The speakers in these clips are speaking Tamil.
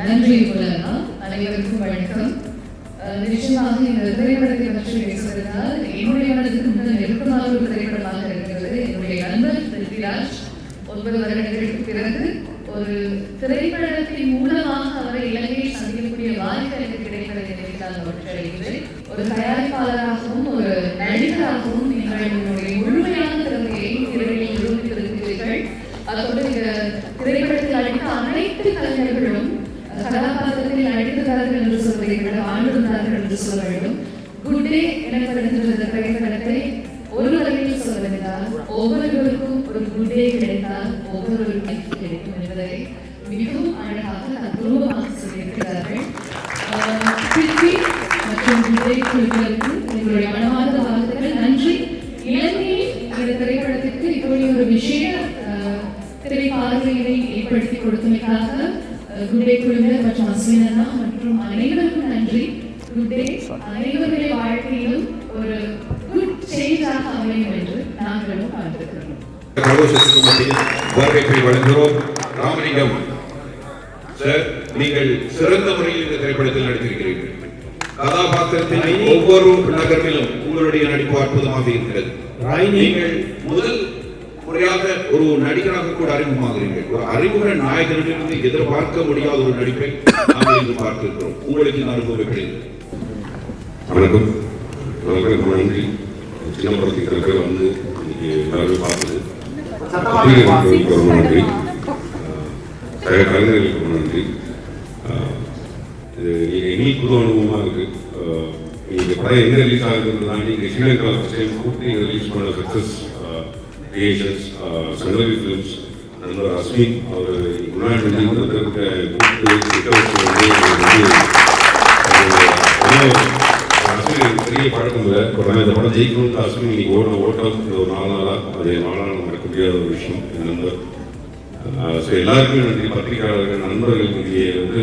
நன்றி முதலா அனைவருக்கும் வணக்கம். நிச்சயமாக இந்த திரைப்படத்தை பற்றி பேசுவதால் என்னுடைய மனதுக்கு மிக நெருக்கமான ஒரு திரைப்படமாக இருக்கிறது. என்னுடைய நண்பர் பிருத்திராஜ் ஒன்பது வருடங்களுக்கு பிறகு ஒரு திரைப்படத்தின் மூலமாக அவரை இலங்கையை சந்திக்கக்கூடிய வாய்ப்பு எனக்கு கிடைப்பதை நினைத்தால் ஒரு தயாரிப்பாளராகவும் ஒரு நடிகராகவும் நீங்கள் உங்களுடைய முழுமையான திறமையை திரையில் நிரூபித்திருக்கிறீர்கள் அதோடு இந்த திரைப்படத்தில் நடித்த அனைத்து கலைஞர்களும் கதாபாத்திரத்தில் நடித்திருந்தார்கள் என்று சொல்ல ஆண்டிருந்தார்கள் என்று சொல்ல வேண்டும். குட் டே எனப்படுகின்ற இந்த திரைப்படத்தை ஒரு வகையில் சொல்ல வேண்டால் ஒவ்வொருவருக்கும் ஒரு குட் டே கிடைத்தால் ஒவ்வொருவருக்கும் கிடைக்கும் என்பதை மிகவும் அழகாக அபூர்வமாக சொல்லியிருக்கிறார்கள். ஆஹ் பிரித்வி மற்றும் விஜய் குழுக்களுக்கு உங்களுடைய மனமார்ந்த வாழ்த்துக்கள். நன்றி. இலங்கையில் இந்த திரைப்படத்திற்கு இப்படி ஒரு விஷய திரைப்பார்வையினை ஏற்படுத்தி கொடுத்தமைக்காக குட் டே குழுவினர் மற்றும் அஸ்வினா மற்றும் அனைவருக்கும் நன்றி. Good day. அனைவருடைய வாழ்க்கையிலும் ஒரு குட் சேஞ்சாக அமையும் என்று நாங்களும் பார்த்திருக்கிறோம். மத்தியில் வரவேற்பை வழங்குகிறோம். ராமலிங்கம் சார் நீங்கள் சிறந்த முறையில் இந்த திரைப்படத்தில் நடித்திருக்கிறீர்கள். கதாபாத்திரத்தின் ஒவ்வொரு நகர்விலும் உங்களுடைய நடிப்பு அற்புதமாக இருக்கிறது. நீங்கள் முதல் முறையாக ஒரு நடிகராக கூட அறிமுகமாகிறீர்கள். ஒரு அறிமுக நாயகனிலிருந்து எதிர்பார்க்க முடியாத ஒரு நடிப்பை நாங்கள் இன்று பார்த்திருக்கிறோம். உங்களுக்கு இந்த அனுபவம் வணக்கம். வணக்கம். நன்றி. சிதம்பரத்தை படத்துக்கு வந்து இன்னைக்கு எல்லாருமே பார்த்தது ரொம்ப நன்றி. சக கலைஞர்களுக்கு ரொம்ப நன்றி. இது எங்களுக்கு புது அனுபவமாக இருக்கு. நீங்கள் படம் எங்கே ரிலீஸ் ஆகுதுன்னு தாண்டி இங்கே ஸ்ரீலங்கா ஃபஸ்ட் டைம் கூப்பிட்டு ரிலீஸ் பண்ண சக்ஸஸ் கிரியேஷன்ஸ் சங்கவி ஃபிலிம்ஸ் நண்பர் அஸ்மின் அவர் முன்னாடி வந்து பெரிய பழக்கம் இல்லை ஆனால் இந்த படம் ஜெயிக்கணும்னு அஸ்வின் இன்னைக்கு ஓட ஓட்டம் ஒரு நாலு நாளாக அது நாளாக நடக்க முடியாத ஒரு விஷயம் என் நண்பர் ஸோ எல்லாருக்குமே நன்றி பத்திரிகையாளர்கள் நண்பர்கள் இங்கே வந்து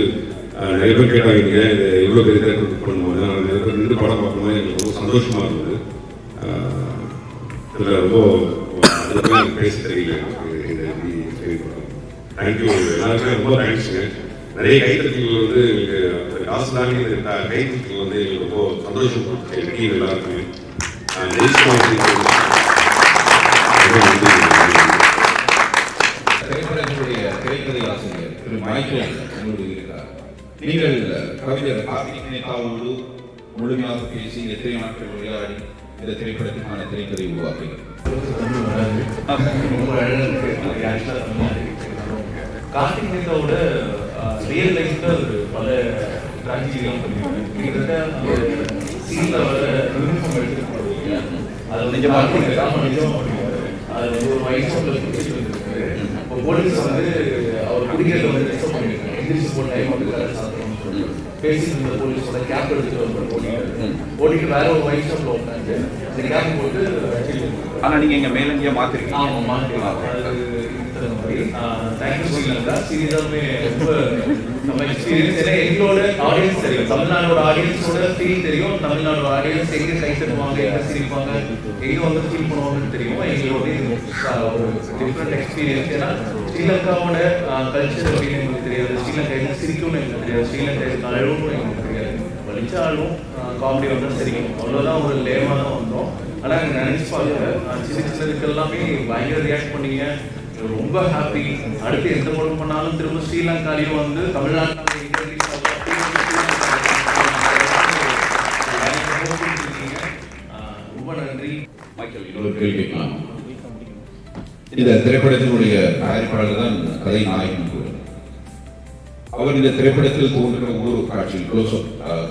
நிறைய பேர் கேட்டாங்க இது எவ்வளோ பெரிய தேட்டர் புக் பண்ணுவாங்க நிறைய பேர் நின்று படம் பார்க்கும்போது எனக்கு ரொம்ப சந்தோஷமாக இருந்தது இதில் ரொம்ப அதை பேச தெரியல இந்த தேங்க்யூ ரொம்ப தேங்க்ஸுங்க நிறைய கைத்தட்டல்கள் வந்து எங்களுக்கு காசு தாண்டி இந்த வந்து எங்களுக்கு ரொம்ப சந்தோஷம் கொடுத்துச்சு எல்லாருக்குமே. ஆஹ், திரைக்கதை ஆசிரியர் திரு. மைக்கேல் உங்களோடு இருக்கிறார். நீங்கள் கவிஞர் கார்த்திக் முழுமையாக பேசி எத்தனை நாட்கள் விளையாடி இந்த திரைப்படத்திற்கான திரைக்கதை உருவாக்கினார் கார்த்திக் ரியல் லைஃப்ல ஒரு பல ட்ராஜடிலாம் கிட்டத்தட்ட சீன்ல வர போடுவீங்க அதை வந்து அது வந்து ஒரு வயசுல இப்போ போலீஸ் வந்து அவர் குடிக்கிறத வந்து டிஸ்டர்ப் பண்ணிருக்காங்க எந்திரிச்சு போன டைம் வந்து கரெக்ட் சாப்பிடணும்னு சொல்லிட்டு பேசிட்டு இருந்த போலீஸோட கேப் எடுத்துட்டு வந்து ஓடிட்டு வேற ஒரு ஷாப்ல உட்காந்து இந்த கேப் போட்டு ஆனா நீங்க இங்க மேலங்கியா ரொம்ப நம்ம எக்ஸ்பீரியன்ஸ் எங்களோட ஆடியன்ஸ் தெரியும். தமிழ்நாடோட ஆடியன்ஸோட ஃபீல் தெரியும். தமிழ்நாடோட ஆடியன்ஸ் எங்க கை தட்டுவாங்க எங்க சிரிப்பாங்க எங்க வந்து ஃபீல் பண்ணுவாங்கன்னு தெரியும். எங்களோட ஒரு டிஃப்ரெண்ட் எக்ஸ்பீரியன்ஸ் ஏன்னா ஸ்ரீலங்காவோட கல்ச்சர் அப்படின்னு எங்களுக்கு தெரியாது. ஸ்ரீலங்கா எங்க சிரிக்கும்னு எங்களுக்கு தெரியாது. ஸ்ரீலங்கா எங்க அழுவும் எங்களுக்கு தெரியாது. வலிச்சா காமெடி வந்தால் சிரிக்கும் அவ்வளோதான் ஒரு லேமாக தான் வந்தோம். ஆனால் எனக்கு நினைச்சு பாருங்க சின்ன சின்னதுக்கு எல்லாமே பயங்கர ரியாக்ட் பண்ணீங்க. ரொம்ப ஹாப்பி அடுத்து எந்த படம் பண்ணாலும் திரும்ப ஸ்ரீலங்காலையும் வந்து தமிழ்நாட்டில் வந்து ரொம்ப நன்றி மைக்கேல் இன்னொரு கேள்வி இந்த திரைப்படத்தினுடைய தயாரிப்பாளர் தான் கதை நாயகன் கூட அவர் இந்த திரைப்படத்தில் தோன்றுகிற ஒவ்வொரு காட்சியில் க்ளோஸ்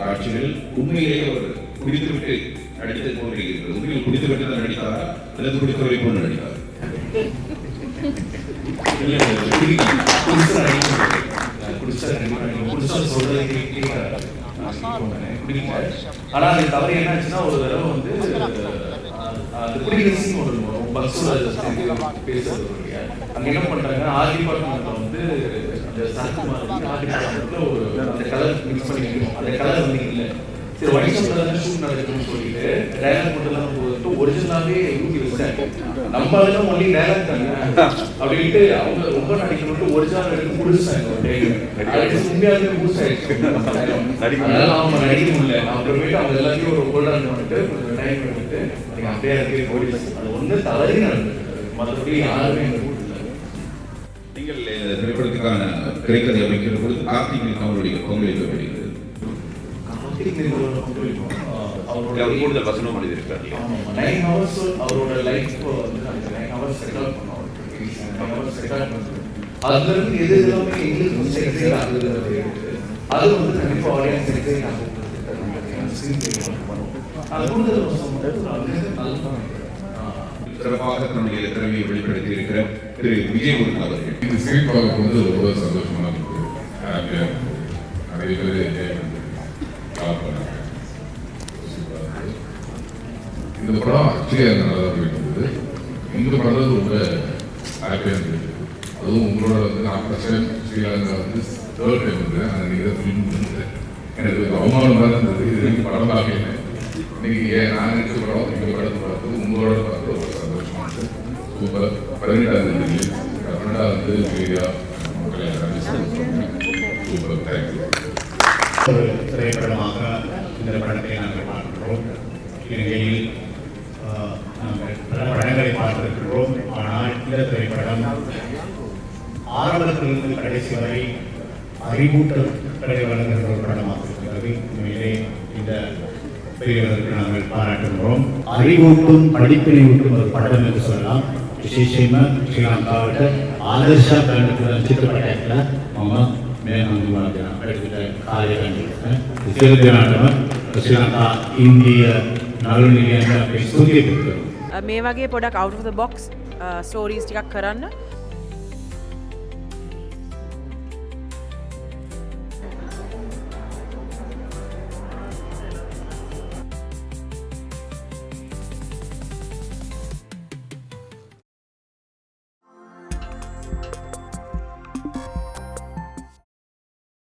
காட்சிகள் உண்மையிலேயே அவர் குடித்துவிட்டு நடித்தது போன்று இருக்கிறது உண்மையில் குடித்துவிட்டு தான் நடித்தாரா? அல்லது குடித்தவரை போன்று நடித்தார்? ஆனா அது தவறு என்னாச்சுன்னா ஒரு தடவை வந்து அஹ், பேசுறது அங்க என்ன பண்றாங்க? ஆர் வந்து அந்த ஒரு கலர் மிக்ஸ் பண்ணி அந்த கலர் வந்து சரி ஒயிட் ஷூட் சொல்லிட்டு டயலாக் மட்டும் போட்டு நம்ம அதெல்லாம் ஒன்லி டயலாக் தானே அப்படின்ட்டு அவங்க ரொம்ப நடிக்கணும்ட்டு ஒரிஜினல் எடுத்து முடிச்சாங்க ஒரு முடிச்சாயிடுச்சு அதனால அவங்க நடிக்க முடியல அப்புறமேட்டு அவங்க எல்லாத்தையும் ஒரு ஹோல்டர் பண்ணிட்டு கொஞ்சம் டைம் எடுத்துட்டு நீங்க அப்படியே அது ஒண்ணு தவறி நடந்தது மற்றபடி யாருமே திரைக்கதை அமைக்கிற பொழுது கார்த்திக் அவருடைய பங்களிப்பு அவரோட அவர் கூடுதல் வசனம் எழுதியிருக்காரு. நைன் ஹவர்ஸ் அவரோட லைஃப் வந்து நைன் ஹவர்ஸ் ரெக்கார்ட் பண்ணோம் நைன் ஹவர்ஸ் பண்ணுறது அதுல இருந்து எது எல்லாமே எங்களுக்கு எக்ஸைட் ஆகுது. அது வந்து கண்டிப்பா ஆடியன்ஸ் எக்ஸைட் ஆகும் அது கூடுதல் வந்து நல்லா சிறப்பாக தன்னுடைய திறமையை வெளிப்படுத்தி இருக்கிற திரு விஜயமுருகன் அவர்கள். இந்த சிரிப்பாக வந்து ரொம்ப சந்தோஷமா இருக்கு ஹாப்பியா நிறைய பேர் என்ஜாய் பண்ணி இந்த படம் ஆக்சுவலி அங்கே நல்லா தான் போயிட்டு இருந்தது இந்த படம் ரொம்ப ஹாப்பியாக இருந்தது. அதுவும் உங்களோட வந்து நான் ஃபஸ்ட் டைம் ஸ்ரீலங்கா வந்து தேர்ட் டைம் இருந்தேன் ஆனால் நீங்கள் தான் ஃபிலிம் இருந்தது எனக்கு ஒரு அவமானம் தான் இருந்தது. இது படம் பார்க்கல. இன்னைக்கு ஏன் நான் நினச்ச படம் எங்கள் படத்தை பார்த்தது உங்களோட பார்த்தது ரொம்ப சந்தோஷமா இருந்தது சூப்பர் பதினெட்டாம் தேதி ரிலீஸ் கன்னடா மீடியா ஒரு திரைப்படமாக இந்த படத்தை நாங்கள் பார்க்கிறோம் இலங்கையில் ஆஹ், நாங்கள் பல படங்களை பார்த்திருக்கிறோம். ஆனால் இந்த திரைப்படம் ஆரம்பத்திலிருந்து கடைசி வரை அறிவூட்டல்களை வழங்குகிற ஒரு படமாக இருக்கிறது. உண்மையிலே இந்த பெரியவர்களுக்கு நாங்கள் பாராட்டுகிறோம். அறிவூட்டும் படிப்பினையூட்டும் ஒரு படம் என்று சொல்லலாம். විශේෂයෙන්ම ශ්‍රී ලංකාවට ආදර්ශ ගන්න පුළුවන් චිත්‍රපටයක් මම මේ හඳුන්වා දෙනවා. අපිට කාර්ය කරන්න. සියලු දෙනාටම ශ්‍රී ලංකා ඉන්දිය නළු නිලියන්ට අපි ස්තුතිය කරනවා. මේ වගේ පොඩක් out of the box stories ටිකක් කරන්න